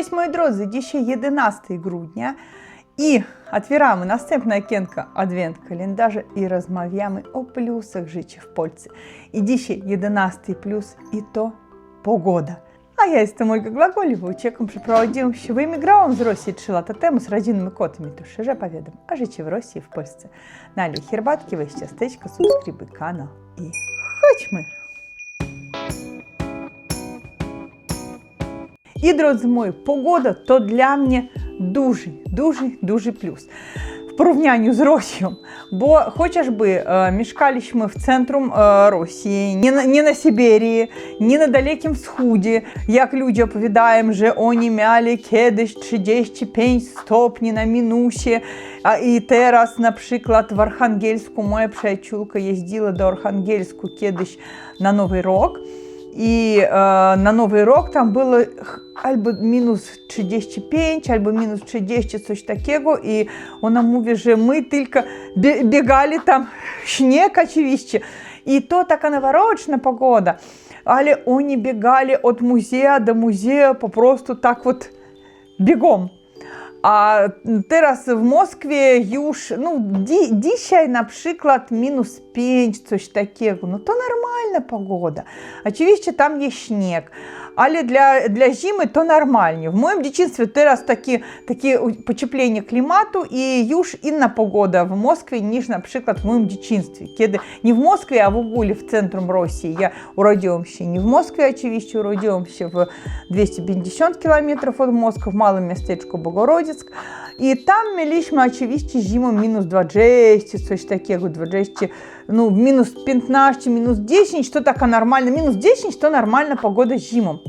Cześć moi drodzy, dzisiaj 11 grudnia i otwieramy następne okienko Advent kalendarza i rozmawiamy o plusach życia w Polsce. I dzisiaj 11 plus i to pogoda. A ja jestem Ольга Глаголева, uciekam przeprowadziłam się, wyemigrałam z Rosji 3 lata temu z rodzinnymi kotami, to szczerze powiadam o życiu w Rosji i w Polsce. Налей herbatki, weź ciasteczko, subskrybuj kanał i chodźmy! І, дrodzy мої, погода то для мене дуже, дуже, дуже плюс. В порівнянні з Росією. Бо хочеш би е, мешкали ми в центру е, Росії, не на, не на Сибірі, не на Далекім Сході, як люди оповідаємо, що вони мали кедись 35 стопні на мінусі. А і teraz, наприклад, в Архангельську моя przyjaciółka їздила до Архангельську кедись на Новий рік. І е, на Новий рік там було х- або мінус 35, або мінус 30, coś takiego. І вона mówi, що ми тільки бігали там śnieg oczywiście. І то така наворочна погода. Але вони бігали від музею до музею попросту так от бігом. Teraz w Moskwie już, no di dzisiaj na przykład minus 5, coś takiego, no to normalna pogoda. Oczywiście tam jest śnieg, ale dla, dla zimy to normalnie. W moim dzieciństwie teraz takie, takie pocieplenie klimatu i już inna pogoda w Moskwie niż na przykład w moim dzieciństwie. Kiedy nie w Moskwie, a w ogóle w centrum Rosji. Ja urodziłam się nie w Moskwie, oczywiście urodziłam się w 250 km od Moskwy, w małym miasteczku Новгородськ. І там мяліśmy oczywiście zimą minus 20, coś takiego, 20, ну, минус 15, минус 10, то така нормальна, мінус 10, то нормальна погода зимом.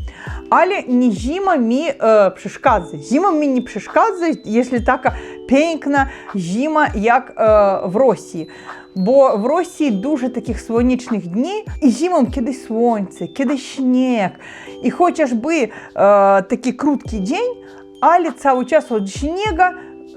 Але не зима ми э, przeszkadza. Зима ми не przeszkadza, якщо така пенькна зима, як э, в Росії. Бо в Росії дуже таких сонячних днів, і зимом киди сонце, киди сніг. І хочеш би э, такий круткий день, ale cały czas od śniega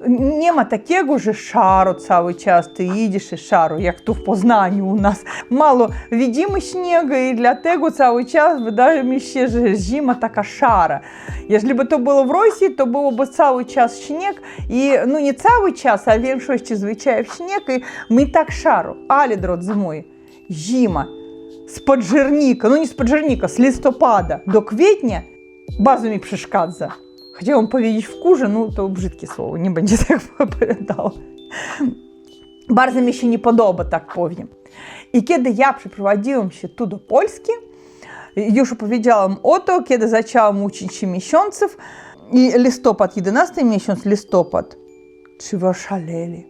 nie ma takiego, że szaro cały czas, ty idziesz i szaro, jak tu w Poznaniu u nas. Mało widzimy śniega i dlatego cały czas wydaje mi się, że zima taka szara. Jeśli by to było w Rosji, to byłoby cały czas śnieg i no nie cały czas, a w większości zwyczajów śnieg i my tak szaro. Ale, drodzy moi, zima z października, no nie z października, z listopada do kwietnia bardzo mi przeszkadza. Chciałam powiedzieć wkurze, no to brzydkie słowo, nie będzie tak opowiadała. Bardzo mi się nie podoba, tak powiem. I kiedy ja przeprowadziłam się tu do Polski, już opowiedziałam o to, kiedy zaczęłam uczyć się miesiąców i listopad, 11 miesiąc, listopad. Czy wy oszaleli?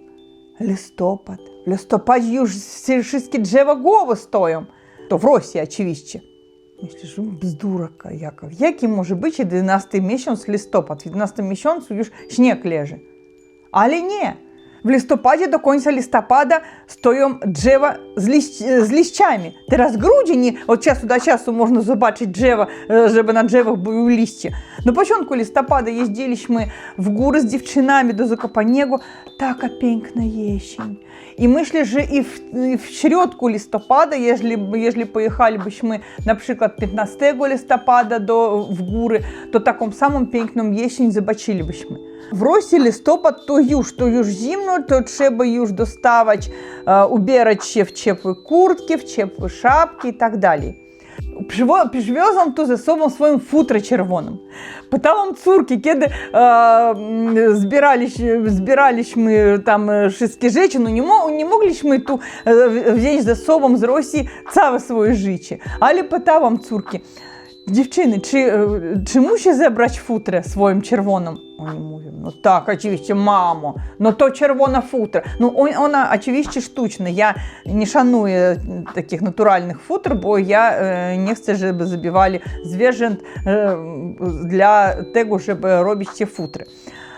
Listopad. W listopadzie już wszystkie drzewa głowy stoją. To w Rosji oczywiście. Myślisz, bzdura jaka. Jaki może być 11 miesiąc listopad? W 11 miesiącu już śnieg leży. Ale nie. в лістопаді до конца лістопада стоїм джева з, ліщ... з ліщами. Ти розгруджені, от часу до часу можна побачити джева, щоб на джевах були лісті. На початку листопада їздили мы в гори з дівчинами до Закопанегу. Така пенькна єщень. І ми йшли же і в, і в середку листопада, якщо, якщо поїхали б ми, наприклад, 15 листопада до, в гори, то таком такому самому пенькному єщень побачили мы. To już, to już zimno, to trzeba już dostawać, e, ubierać się w ciepłe kurtki, w ciepłe szapki i tak dalej. Przywo- Przywiozłam tu ze sobą swoją futrę czerwoną. Pytałam córki, kiedy e, mm, zbieraliśmy, zbieraliśmy tam e, wszystkie rzeczy, no nie, mo- nie mogliśmy tu e, wziąć ze sobą z Rosji całe swoje życie. Ale pytałam córki, e, czy muszę zebrać futrę swoją czerwoną? Oni mówią, no tak, oczywiście, mamo, no to czerwona futra. No on- ona oczywiście sztuczna, ja nie szanuję takich naturalnych futr, bo ja e, nie chcę, żeby zabивali zwierząt e, dla tego, żeby robić te futry.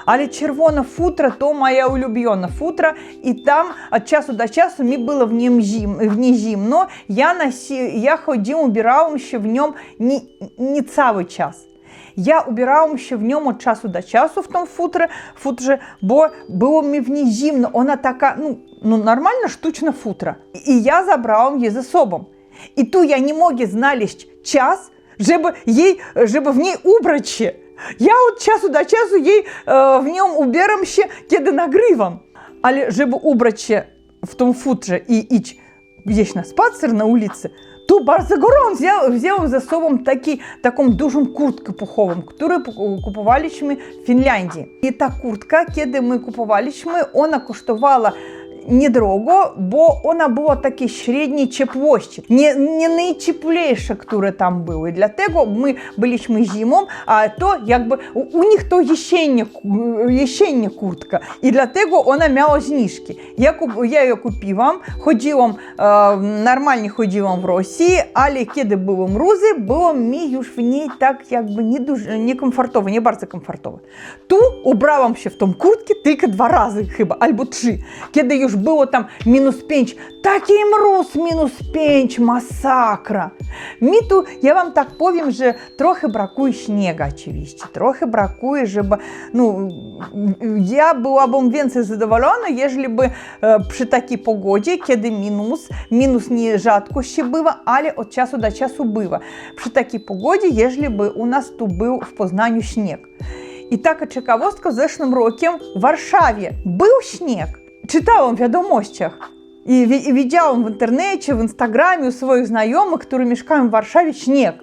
Але червона футра то моя улюблена футра, і там від часу до часу мені було в нім зим, в ній зимно. Я, носі, я ходив, убирав ще в ньому не, не цілий час. Я убирав ще в ньому від часу до часу в тому футрі, футрі, бо було мені в ній зимно. Вона така, ну, ну нормальна штучна футра. І я забрав її за собою. І ту я не мог знайти час, щоб, їй, щоб в ній убрати Ще. Ja od czasu do czasu jej e, w nią ubieram się, kiedy nagrywam. Ale żeby ubrać się w tą futrze i iść gdzieś na spacer na ulicy, to bardzo gorąco. Ja wziąłem ze sobą taki, taką dużą kurtkę puchową, którą pu- kupowaliśmy w Finlandii. I ta kurtka, my kupowaliśmy, ona kosztowała niedrogo, bo ona była takiej średniej ciepłości, nie, nie najcieplejsza, które tam były. Dlatego my byliśmy zimą, a to jakby u, u nich to jesiennia, jesiennia kurtka i dlatego ona miała zniżki. Ja, kup, ja ją kupiłam, chodziłam, e, normalnie chodziłam w Rosji, ale kiedy były mrózy, było mi już w niej tak jakby nie дуже, niekomfortowo, nie bardzo komfortowo. Tu ubrałam się w tą kurtkę tylko dwa razy chyba, albo trzy. Kiedy już było tam minus 5, taki mróz minus 5, masakra. Mi tu, ja wam tak powiem, że trochę brakuje śniegu oczywiście, trochę brakuje, żeby, no, ja byłabym więcej zadowolona, jeżeli by e, przy takiej pogodzie, kiedy minus, minus nie rzadko się bywa, ale od czasu do czasu bywa. Przy takiej pogodzie, jeżeli by u nas tu był w Poznaniu śnieg. I taka ciekawostka, zeszłym rokiem w Warszawie był śnieg. Czytałam w wiadomościach i, wi- i widziałam w internecie, w Instagramie u swoich znajomych, którzy mieszkają w Warszawie, śnieg.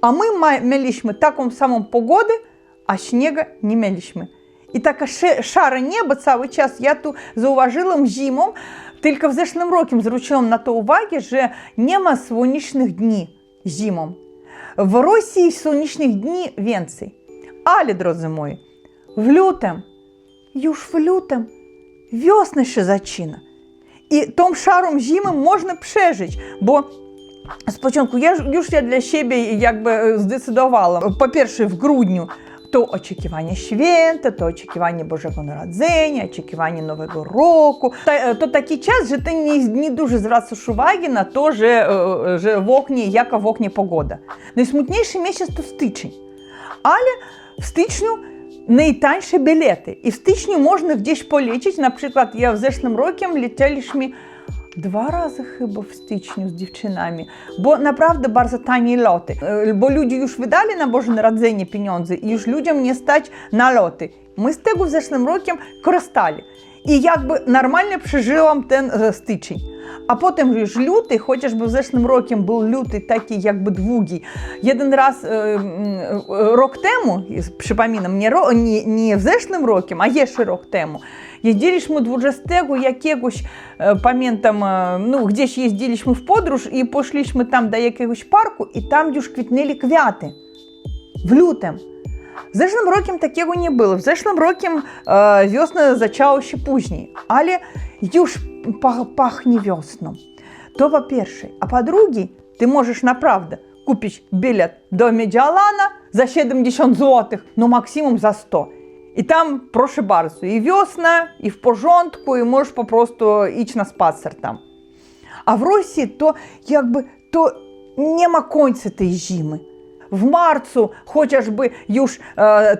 A my ма- mieliśmy taką samą pogodę, a śniegu nie mieliśmy. I taka sze- szare niebo cały czas. Ja tu zauważyłam zimą, tylko w zeszłym roku zwróciłam na to uwagę, że nie ma słonecznych dni zimą. W Rosji słonecznych dni więcej. Ale, drodzy moi, w lutym, już się zaczyna. I tą szarą zimę można przeżyć, bo z początku ja już- siebie jakby e, zdecydowałam. Po pierwsze w grudniu to oczekiwanie święta, to oczekiwanie Bożego Narodzenia, oczekiwanie Nowego Roku. Ta, to taki czas, że ty nie, nie дуже zwracasz uwagi na to, że, e, że w oknie, jaka w oknie pogoda. Najsmutniejszy miesiąc to styczeń. Ale w w styczniu można gdzieś polecieć. Na przykład ja w zeszłym roku lecieliśmy dwa razy chyba w styczniu z dziewczynami, bo naprawdę bardzo tanie loty. E, Bo ludzie już wydali na Boże Narodzenie pieniądze i już nie stać na loty. My z tego w zeszłym roku korzystali. I jakby normalnie przeżyłam ten e, styczeń. A potem już luty, chociażby w zeszłym roku był luty taki jakby długi. Jeden raz e, mm, e, rok temu, jest- przypominam, nie, ro, nie, nie w zeszłym roku, a jeszcze rok jeździliśmy 20 jakiegoś, e, pamiętam, e, no gdzieś jeździliśmy w podróż i poszliśmy tam do jakiegoś parku i tam już kwitnęli kwiaty. W lutym. W zeszłym rokiem takiego nie było. W zeszłym rokiem e, wiosna zaczęła się później, ale już pach, pachnie wiosną. To po pierwsze. A po drugie, ty możesz naprawdę kupić bilet do Medialana za 70 zł, no maksimum za 100. I tam, proszę bardzo, i wiosna, i w porządku, i możesz po prostu iść na spacer tam. A w Rosji to jakby to nie ma końca tej zimy. E,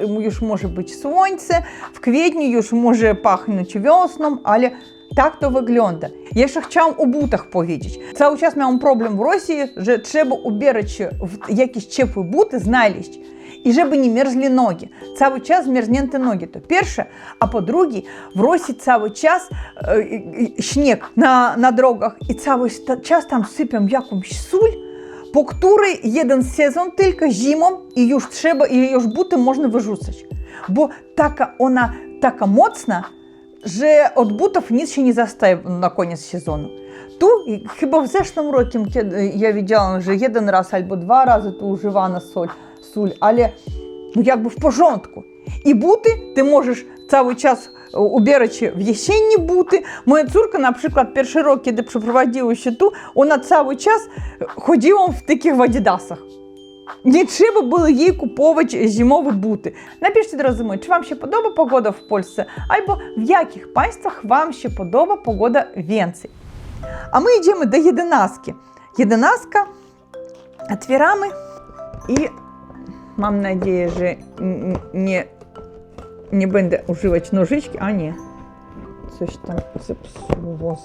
e, może być słońce, w kwietniu już może pachnąć wiosną, ale tak to wygląda. Jeszcze chciałam o butach powiedzieć. Cały czas miałam problem w Rosji, że trzeba ubierać się w jakieś ciepłe buty, znaleźć. Merzli nogi. Cały czas zmerznięte nogi. To pierwsze. A po drugie, w Rosji cały czas e, e, śnieg na, na drogach i cały sta- czas tam sypią jakąś sól, po której jeden sezon tylko zimą i już trzeba, i już buty można wyrzucać. Bo taka ona taka mocna, nic się nie zostaje na koniec sezonu. Tu i chyba w zeszłym roku, kiedy ja widziałam, że jeden raz albo dwa razy tu używano соль, no jakby w porządku. I buty ty możesz cały czas e, ubierać się w jesiennie buty. Moja córka na przykład pierwszy rok, kiedy przeprowadziła się tu, ona cały czas chodziła w takich adidasach. Nie trzeba było jej kupować zimowe buty. Napiszcie, drodzy moi, czy Wam się podoba pogoda w Polsce, albo w jakich państwach Wam się podoba pogoda więcej. A my idziemy do jedenastki. Jedenastka otwieramy i mam nadzieję, że n- n- nie, nie będę używać nożyczki, a nie. coś tam zepsuło,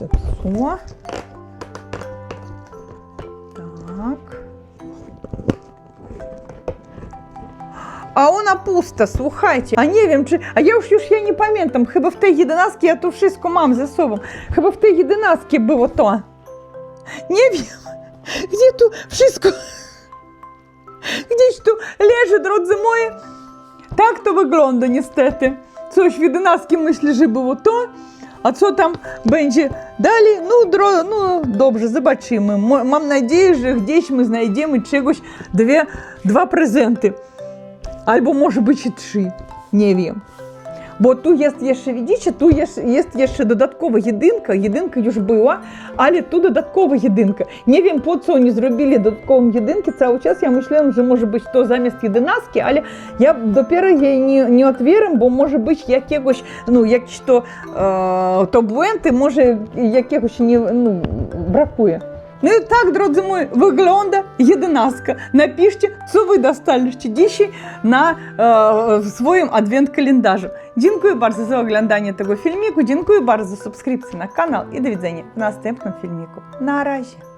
A ona pusta, słuchajcie. A nie wiem, czy. A ja już już ja nie pamiętam. Chyba w tej jedenastce ja to wszystko mam ze sobą. Chyba w tej jedenastce było to. Nie wiem. Gdzie tu wszystko? Gdzieś tu leży, drodzy moi. Tak to wygląda niestety. Coś w jedenastce myślę, że było to. A co tam będzie dalej? Ну, дро, ну dobrze, zobaczymy. М- Mam nadzieję, że gdzieś my znajdziemy czegoś, dwie, dwa prezenty. Albo może być i trzy. Nie wiem. Bo tu jest jeszcze, widzicie, tu jest, jest jeszcze dodatkowa jedynka. Jedynka już była, ale tu dodatkowa jedynka. Nie wiem, po co oni zrobili dodatkową jedynkę. Cały czas ja myślałem, że może być to zamiast jedenastki, ale ja dopiero jej nie, nie otwieram, bo może być jakiegoś, no, jakiś to, e, to błędy, może jakiegoś nie, ну, brakuje. Tak, drodzy moi, wygląda jedenastka. Napiszcie, co wy dostaliście dzisiaj na e, w swoim advent kalendarzu. Dziękuję bardzo za oglądanie tego filmiku, dziękuję bardzo za subskrypcję na kanał i do widzenia w następnym filmiku. Na razie.